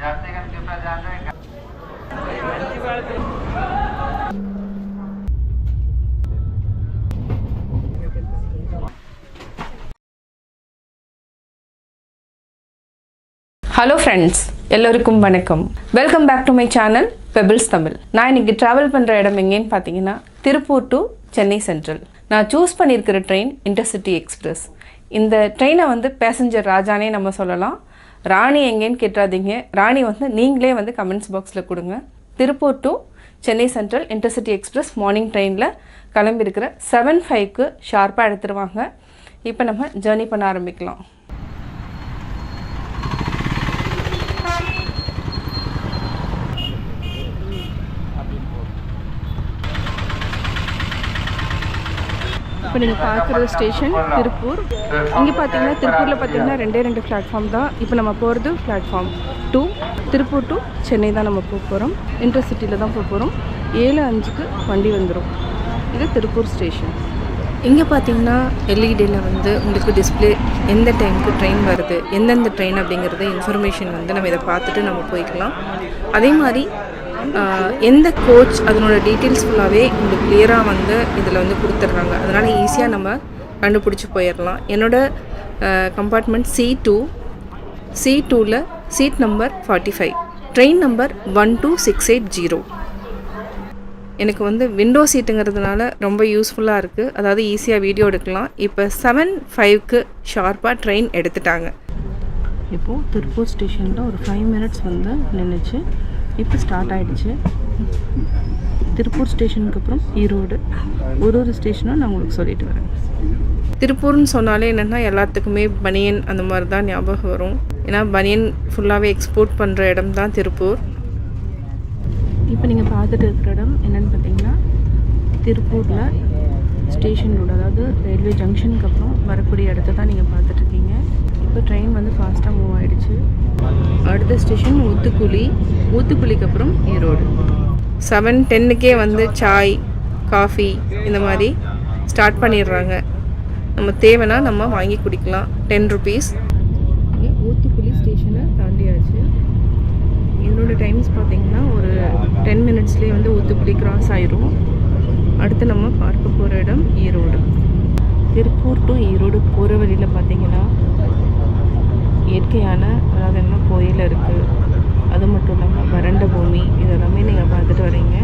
Hello friends எல்லோருக்கும் வணக்கம். Welcome back to my channel pebbles Tamil நான் இன்னைக்கு ட்ராவல் பண்ணுற இடம் எங்கேன்னு பார்த்தீங்கன்னா திருப்பூர் டு சென்னை சென்ட்ரல் நான் சூஸ் பண்ணியிருக்கிற ட்ரெயின் இன்டர்சிட்டி எக்ஸ்பிரஸ் இந்த ட்ரெயினை வந்து பேசஞ்சர் ராஜானே நம்ம சொல்லலாம். ராணி எங்கேன்னு கேட்டாதீங்க ராணி வந்து நீங்களே வந்து கமெண்ட்ஸ் பாக்ஸில் கொடுங்க. Tiruppur to Chennai central intercity express morning ட்ரெயினில் கிளம்பியிருக்கிற செவன் ஃபைவ்க்கு ஷார்ப்பாக எடுத்துருவாங்க. இப்போ நம்ம ஜேர்னி பண்ண ஆரம்பிக்கலாம். இப்போ நீங்கள் பார்க்குற ஸ்டேஷன் திருப்பூர். இங்கே பார்த்தீங்கன்னா திருப்பூரில் பார்த்தீங்கன்னா ரெண்டே ரெண்டு பிளாட்ஃபார்ம் தான். இப்போ நம்ம போகிறது platform two Tiruppur to Chennai தான் நம்ம போக போகிறோம். இன்டர்சிட்டியில் தான் போக போகிறோம். ஏழு அஞ்சுக்கு வண்டி வந்துடும். இது திருப்பூர் ஸ்டேஷன் இங்கே பார்த்தீங்கன்னா எல்இடியில் வந்து உங்களுக்கு டிஸ்பிளே எந்த டைமுக்கு ட்ரெயின் வருது எந்தெந்த ட்ரெயின் அப்படிங்கிறது இன்ஃபர்மேஷன் வந்து நம்ம இதை பார்த்துட்டு நம்ம போய்க்கலாம். அதே மாதிரி எந்த கோச் அதனோட டீட்டெயில்ஸ் ஃபுல்லாகவே உங்களுக்கு கிளியராக வந்து இதில் வந்து கொடுத்துட்றாங்க. அதனால் ஈஸியாக நம்ம கண்டுபிடிச்சி போயிடலாம். என்னோடய கம்பார்ட்மெண்ட் சி டூ சி டூவில் seat number forty five train number one two six eight zero எனக்கு வந்து விண்டோ சீட்டுங்கிறதுனால ரொம்ப யூஸ்ஃபுல்லாக இருக்குது அதாவது ஈஸியாக வீடியோ எடுக்கலாம். இப்போ செவன் ஃபைவ்க்கு ஷார்ப்பாக ட்ரெயின் எடுத்துட்டாங்க. இப்போது திருப்பூர் ஸ்டேஷனில் ஒரு ஃபைவ் மினிட்ஸ் வந்து நின்றுச்சு இப்போ ஸ்டார்ட் ஆகிடுச்சு திருப்பூர் ஸ்டேஷனுக்கு அப்புறம் ஈரோடு. ஒரு ஒரு ஸ்டேஷனும் நான் உங்களுக்கு சொல்லிட்டு வரேன். திருப்பூர்னு சொன்னாலே என்னென்னா எல்லாத்துக்குமே பனியன் அந்த மாதிரி தான் ஞாபகம் வரும். ஏன்னா பனியன் ஃபுல்லாகவே எக்ஸ்போர்ட் பண்ணுற இடம் தான் திருப்பூர். இப்போ நீங்கள் பார்த்துட்டு இருக்கிற இடம் என்னென்னு பார்த்தீங்கன்னா திருப்பூரில் ஸ்டேஷன் ரோடு அதாவது ரயில்வே ஜங்ஷனுக்கு அப்புறம் வரக்கூடிய இடத்த தான் நீங்கள் பார்த்துட்ருக்கீங்க இப்போ ட்ரெயின் வந்து ஃபாஸ்ட்டாக மூவ் ஆகிடுச்சு அடுத்த ஸ்டேஷன் ஊத்துக்குழி. ஊத்துக்குழிக்கு அப்புறம் ஈரோடு செவன் டென்னுக்கே வந்து சாய் காஃபி இந்த மாதிரி ஸ்டார்ட் பண்ணிடுறாங்க. நம்ம தேவைன்னா நம்ம வாங்கி குடிக்கலாம். டென் ருபீஸ் ஊத்துக்குழி ஸ்டேஷனை தாண்டியாச்சு. என்னோடய டைம்ஸ் பார்த்தீங்கன்னா ஒரு டென் மினிட்ஸ்லேயே வந்து ஊத்துக்குழி கிராஸ் ஆயிரும். அடுத்து நம்ம பார்க்க போகிற இடம் ஈரோடு திருப்பூர் டு ஈரோடு போகிற வழியில் பார்த்தீங்கன்னா இயற்கையான அதாவது என்ன கோயில் இருக்குது அது மட்டும் இல்லாமல் வறண்ட பூமி இதெல்லாமே நீங்கள் பார்த்துட்டு வரீங்க.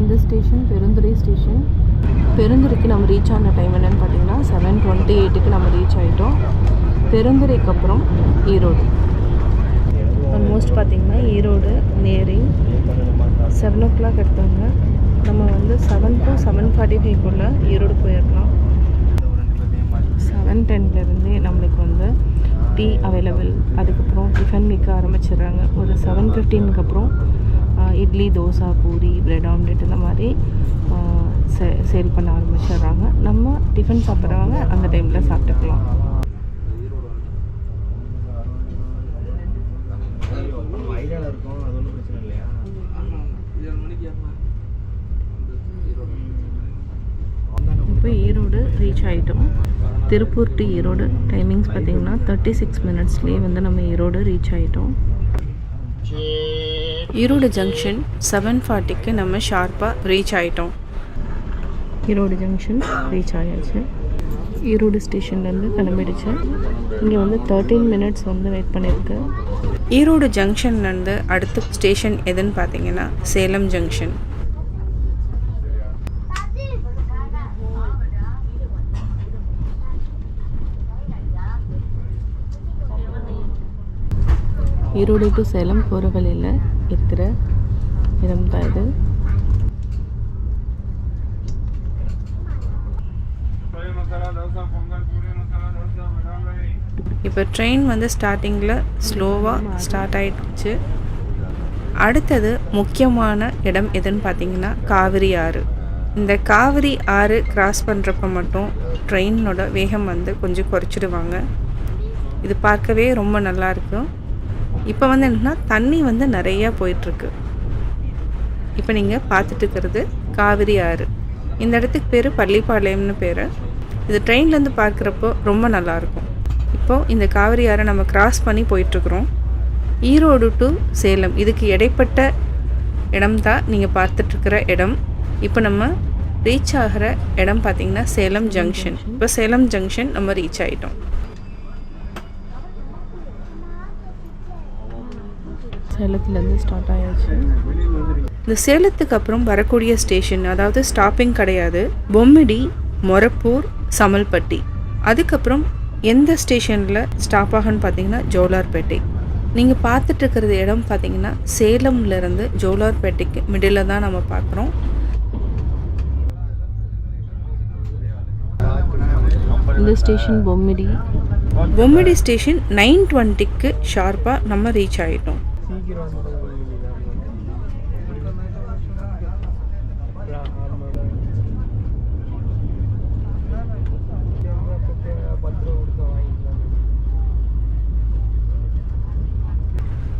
இந்த ஸ்டேஷன் பெருந்துறை ஸ்டேஷன். பெருந்துறைக்கு நம்ம ரீச் ஆன டைம் என்னன்னு பார்த்தீங்கன்னா செவன் டுவெண்ட்டி எயிட்டுக்கு நம்ம ரீச் ஆகிட்டோம் பெருந்துறைக்கு அப்புறம் ஈரோடு. ஆல்மோஸ்ட் பார்த்தீங்கன்னா Erode nearing seven o'clock எடுத்தாங்க நம்ம வந்து செவன் டு செவன் ஃபார்ட்டி ஃபைவ்க்குள்ளே ஈரோடு போயிடலாம். செவன் டென்லேருந்தே நம்மளுக்கு வந்து டீ அவைலபிள் அதுக்கப்புறம் டிஃபன் விற்க ஆரம்பிச்சிடுறாங்க. ஒரு செவன் ஃபிஃப்டீனுக்கு அப்புறம் இட்லி தோசை பூரி பிரெட் ஆம்லெட் இந்த மாதிரி சேல் பண்ண ஆரம்பிச்சிடுறாங்க. நம்ம டிஃபன் சாப்பிட்றவங்க அந்த டைமில் சாப்பிட்டுக்கலாம். இப்போ ஈரோடு ரீச் ஆகிட்டோம் திருப்பூர் டு ஈரோடு டைமிங்ஸ் பார்த்தீங்கன்னா தேர்ட்டி சிக்ஸ் மினிட்ஸ்லேயே வந்து நம்ம ஈரோடு ரீச் ஆகிட்டோம் ஈரோடு ஜங்ஷன் செவன் ஃபார்ட்டிக்கு நம்ம ஷார்ப்பாக ரீச் ஆகிட்டோம் ஈரோடு ஜங்ஷன் ரீச் ஆயாச்சு. ஈரோடு ஸ்டேஷன்லேருந்து கிளம்பிடுச்சு. இங்கே வந்து தேர்ட்டீன் மினிட்ஸ் வந்து வெயிட் பண்ணியிருக்கு. ஈரோடு ஜங்ஷன்லேருந்து அடுத்த ஸ்டேஷன் எதுன்னு பார்த்தீங்கன்னா சேலம் ஜங்ஷன் ஈரோடு டு சேலம் போகிற வழியில் இருக்கிற இடம் தான் இது. இப்போ ட்ரெயின் வந்து ஸ்டார்டிங்கில் ஸ்லோவாக ஸ்டார்ட் ஆயிடுச்சு. அடுத்தது முக்கியமான இடம் எதுன்னு பார்த்தீங்கன்னா காவிரி ஆறு. இந்த காவிரி ஆறு கிராஸ் பண்ணுறப்ப மட்டும் ட்ரெயினோட வேகம் வந்து கொஞ்சம் குறைச்சிடுவாங்க. இது பார்க்கவே ரொம்ப நல்லாயிருக்கும் இப்போ வந்து என்னன்னா தண்ணி வந்து நிறையா போயிட்டுருக்கு. இப்போ நீங்கள் பார்த்துட்டு இருக்கிறது காவிரி ஆறு. இந்த இடத்துக்கு பேர் பள்ளிப்பாளையம்னு பேர். இது ட்ரெயின்லேருந்து பார்க்குறப்போ ரொம்ப நல்லாயிருக்கும். இப்போது இந்த காவிரி ஆறை நம்ம கிராஸ் பண்ணி போயிட்டுருக்குறோம். ஈரோடு டு சேலம். இதுக்கு இடைப்பட்ட இடம் தான் நீங்கள் பார்த்துட்ருக்கிற இடம். இப்போ நம்ம ரீச் ஆகிற இடம் பார்த்திங்கன்னா சேலம் ஜங்ஷன் இப்போ சேலம் ஜங்ஷன் நம்ம ரீச் ஆகிட்டோம் சேலத்துலேருந்து ஸ்டார்ட் ஆயாச்சு. இந்த சேலத்துக்கு அப்புறம் வரக்கூடிய ஸ்டேஷன் அதாவது ஸ்டாப்பிங் கிடையாது. பொம்மிடி மொரப்பூர் சமல்பட்டி. அதுக்கப்புறம் எந்த ஸ்டேஷனில் ஸ்டாப் ஆகுன்னு பார்த்தீங்கன்னா ஜோலார்பேட்டை. நீங்கள் பார்த்துட்டு இருக்கிறது இடம் பார்த்தீங்கன்னா சேலம்லேருந்து ஜோலார்பேட்டைக்கு மிடில் தான் நம்ம பார்க்குறோம். இந்த station Bommidi. Bommidi station nine டுவெண்ட்டிக்கு ஷார்ப்பாக நம்ம ரீச் ஆகிட்டோம்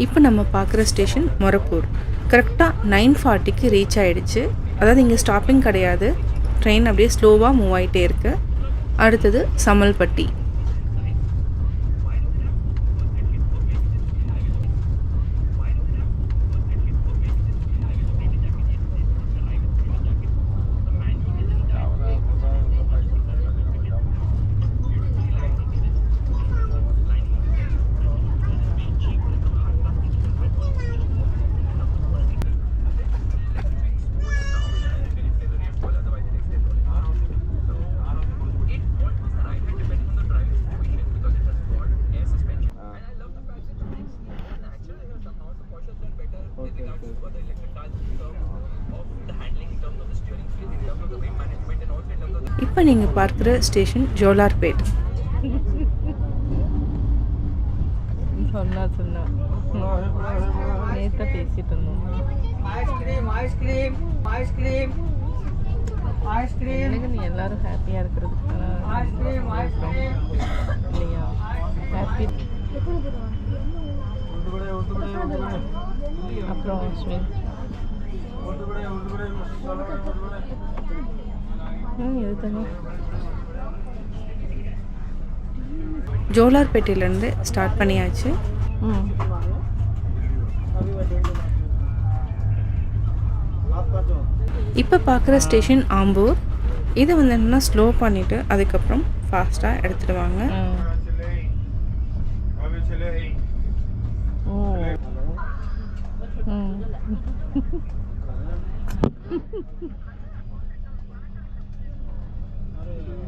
இப்போ நம்ம பார்க்குற ஸ்டேஷன் மொரப்பூர். கரெக்டாக நைன் ஃபார்ட்டிக்கு ரீச் ஆகிடுச்சு அதாவது இங்கே ஸ்டாப்பிங் கிடையாது. ட்ரெயின் அப்படியே ஸ்லோவாக மூவ் ஆகிட்டே இருக்கு. அடுத்தது சமல்பட்டி. இப்போ நீங்கள் பார்க்குற ஸ்டேஷன் ஜோலார்பேட். சொன்னா சொன்னா நேத்த பேசிட்டு இருந்தோம். ஐஸ்கிரீம் ஐஸ்கிரீம் ஐஸ்கிரீம் ஐஸ்கிரீம் எனக்கு நீ எல்லாரும் ஹாப்பியா இருக்கிறதுக்கு ஐஸ்கிரீம் ஐஸ்கிரீம் இல்லையா? ஹாப்பி அப்புறம் அஸ்வின் ம் எதுத்தாங்க ஜோலார்பேட்டையிலேருந்து ஸ்டார்ட் பண்ணியாச்சு. ம் இப்போ பார்க்குற ஸ்டேஷன் ஆம்பூர். இதை வந்து என்னென்னா ஸ்லோ பண்ணிவிட்டு அதுக்கப்புறம் ஃபாஸ்ட்டாக எடுத்துடுவாங்க ஓ. है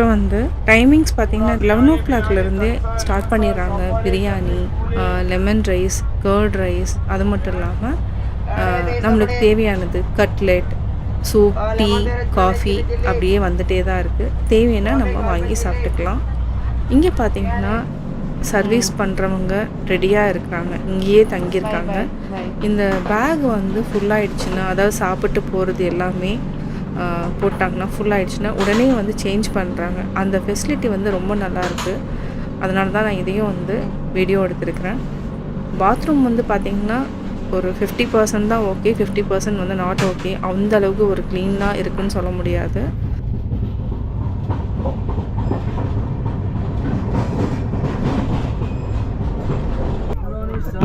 இப்போ வந்து டைமிங்ஸ் பார்த்தீங்கன்னா லெவன் ஓ கிளாக்லேருந்தே ஸ்டார்ட் பண்ணிடுறாங்க. Biryani lemon rice curd rice அது மட்டும் இல்லாமல் நம்மளுக்கு தேவையானது கட்லெட் சூப் டீ காஃபி அப்படியே வந்துகிட்டே தான் இருக்குது தேவைன்னா நம்ம வாங்கி சாப்பிட்டுக்கலாம். இங்கே பார்த்தீங்கன்னா சர்வீஸ் பண்ணுறவங்க ரெடியாக இருக்கிறாங்க. இங்கேயே தங்கியிருக்காங்க. இந்த பேக் வந்து ஃபுல்லாகிடுச்சுன்னா அதாவது சாப்பிட்டு போகிறது எல்லாமே போட்டாங்கன்னா ஃபுல் ஆயிடுச்சுன்னா உடனே வந்து சேஞ்ச் பண்ணுறாங்க அந்த ஃபெசிலிட்டி வந்து ரொம்ப நல்லாயிருக்கு அதனால தான் நான் இதையும் வந்து வீடியோ எடுத்திருக்கிறேன். பாத்ரூம் வந்து பார்த்திங்கன்னா ஒரு ஃபிஃப்டி பர்சன்ட் தான் ஓகே ஃபிஃப்டி பர்சன்ட் வந்து நாட் ஓகே அந்த அளவுக்கு ஒரு க்ளீனாக இருக்குன்னு சொல்ல முடியாது.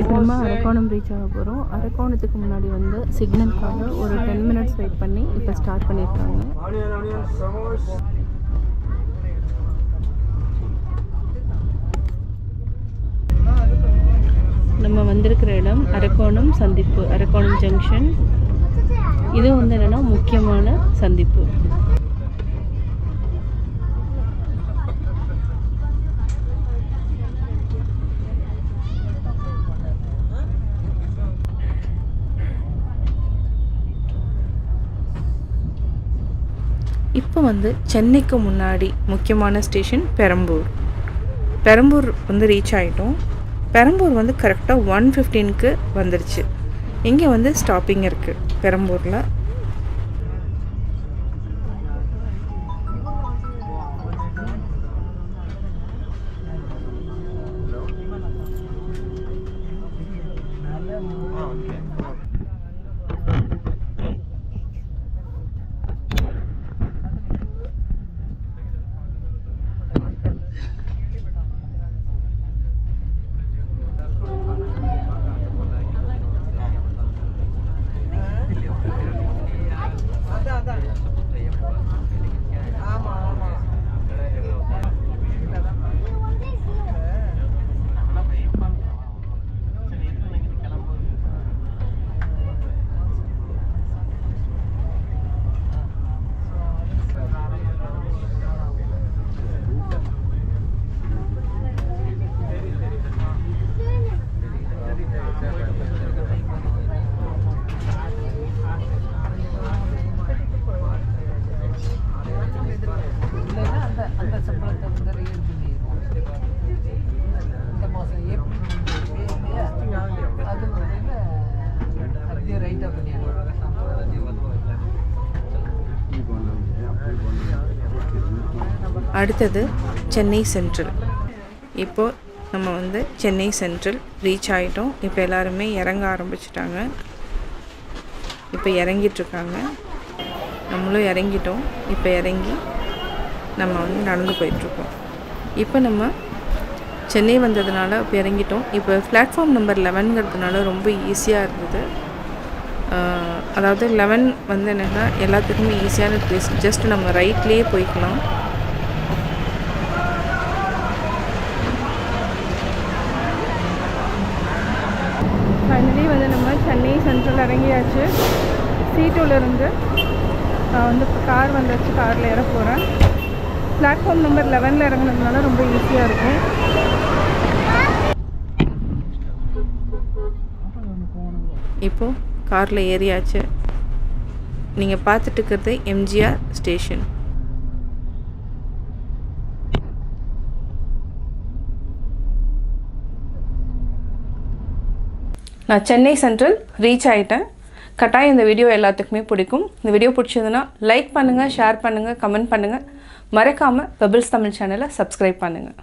இப்போ நம்ம அரக்கோணம் ரீச் ஆக போகிறோம் அரக்கோணத்துக்கு முன்னாடி வந்து சிக்னலுக்காக ஒரு டென் மினிட்ஸ் வெயிட் பண்ணி இப்போ ஸ்டார்ட் பண்ணியிருக்காங்க நம்ம வந்திருக்கிற இடம் அரக்கோணம் சந்திப்பு அரக்கோணம் ஜங்ஷன் இது வந்து என்னென்னா முக்கியமான சந்திப்பு. இப்போ வந்து சென்னைக்கு முன்னாடி முக்கியமான ஸ்டேஷன் பெரம்பூர். பெரம்பூர் வந்து ரீச் ஆகிட்டோம் பெரம்பூர் வந்து கரெக்டாக ஒன் ஃபிஃப்டீனுக்கு வந்துருச்சு. இங்கே வந்து ஸ்டாப்பிங் இருக்குது பெரம்பூரில் இல்லைன்னா அந்த அந்த சம்பளத்தை வந்து ரியல் பண்ணிடுவோம் இந்த மாதம் ஏப்ரல் இல்லையா அது வந்து அப்படியே ரைட்டாக பண்ணிடுவோம் அடுத்தது சென்னை சென்ட்ரல். இப்போ நம்ம வந்து சென்னை சென்ட்ரல் ரீச் ஆகிட்டோம் இப்போ எல்லாருமே இறங்க ஆரம்பிச்சிட்டாங்க. இப்போ இறங்கிட்டுருக்காங்க. நம்மளும் இறங்கிட்டோம். இப்போ இறங்கி நம்ம வந்து நடந்து போயிட்டுருக்கோம். இப்போ நம்ம சென்னை வந்ததுனால இப்போ இறங்கிட்டோம். இப்போ பிளாட்ஃபார்ம் நம்பர் லெவனுங்கிறதுனால ரொம்ப ஈஸியாக இருந்தது. அதாவது லெவன் வந்து என்னென்னா எல்லாத்துக்குமே ஈஸியான பிளேஸ் ஜஸ்ட் நம்ம ரைட்லேயே போய்க்கலாம். ஃபைனலி வந்து நம்ம சென்னை சென்ட்ரல் இறங்கியாச்சு. சீட்டூலேருந்து நான் வந்து இப்போ கார் வந்தாச்சு காரில் ஏற போகிறேன் பிளாட்ஃபார்ம் நம்பர் லெவனில் இறங்குனதுனால ரொம்ப ஈஸியாக இருக்கும். இப்போது காரில் ஏறியாச்சு. நீங்கள் பார்த்துட்டு இருக்கிறது எம்ஜிஆர் ஸ்டேஷன் நான் சென்னை சென்ட்ரல் ரீச் ஆகிட்டேன் கட்டாயம் இந்த வீடியோ எல்லாத்துக்குமே பிடிக்கும். இந்த வீடியோ பிடிச்சதுன்னா லைக் பண்ணுங்கள் ஷேர் பண்ணுங்கள் கமெண்ட் பண்ணுங்கள் மறக்காமல் பெபிள்ஸ் தமிழ் சேனலை சப்ஸ்கிரைப் பண்ணுங்கள்